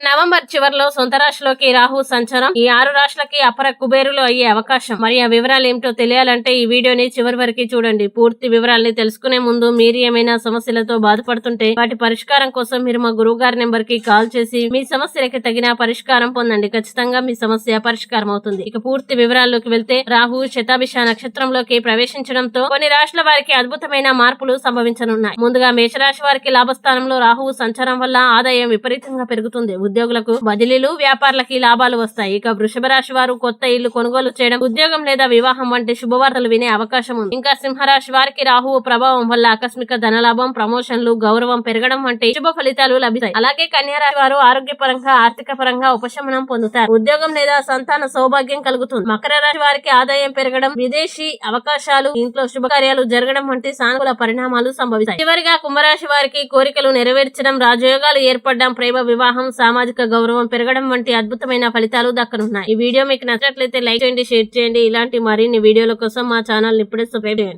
November చివరిలో సొంత రాశిలోకి రాహు సంచారం. ఈ ఆరు రాశులకి అపర కుబేరులు అయ్యే అవకాశం. మరి ఆ వివరాలు ఏమిటో తెలియాలంటే ఈ వీడియోని చివరి వరకు చూడండి. పూర్తి వివరాల్ని తెలుసుకునే ముందు మీరు ఏమైనా సమస్యలతో బాధపడుతుంటే వాటి పరిష్కారం కోసం మీరు మా గురువు గారి నెంబర్కి కాల్ చేసి మీ సమస్యలకి తగిన పరిష్కారం పొందండి. ఖచ్చితంగా మీ సమస్య పరిష్కారం అవుతుంది. ఇక పూర్తి వివరాల్లోకి వెళ్తే రాహు శతాభిష నక్షత్రంలోకి ప్రవేశించడంతో కొన్ని రాశుల వారికి అద్భుతమైన మార్పులు సంభవించనున్నాయి. ముందుగా మేషరాశి వారికి లాభస్థానంలో రాహువు సంచారం వల్ల ఆదాయం విపరీతంగా పెరుగుతుంది. ఉద్యోగులకు బదిలీలు వ్యాపారులకి లాభాలు వస్తాయి. ఇక వృషభ రాశి వారు కొత్త ఇల్లు కొనుగోలు చేయడం ఉద్యోగం లేదా వివాహం వంటి శుభవార్తలు వినే అవకాశం ఉంది. ఇంకా సింహరాశి వారికి రాహువు ప్రభావం వల్ల ఆకస్మిక ధనలాభం ప్రమోషన్లు గౌరవం పెరగడం వంటి శుభ ఫలితాలు లభిస్తాయి. అలాగే కన్యారాశి వారు ఆరోగ్యపరంగా ఆర్థిక పరంగా ఉపశమనం పొందుతారు. ఉద్యోగం లేదా సంతాన సౌభాగ్యం కలుగుతుంది. మకర రాశి వారికి ఆదాయం పెరగడం విదేశీ అవకాశాలు ఇంట్లో శుభకార్యాలు జరగడం వంటి సానుకూల పరిణామాలు సంభవిస్తాయి. చివరిగా కుంభరాశి వారికి కోరికలు నెరవేర్చడం రాజయోగాలు ఏర్పడడం ప్రేమ వివాహం సామాజిక గౌరవం పెరగడం వంటి అద్భుతమైన ఫలితాలు దక్కనున్నాయి. ఈ వీడియో మీకు నచ్చినట్లయితే లైక్ చేయండి షేర్ చేయండి. ఇలాంటి మరిన్ని వీడియోల కోసం మా ఛానల్ ఇప్పుడే సబ్స్క్రైబ్ చేయండి.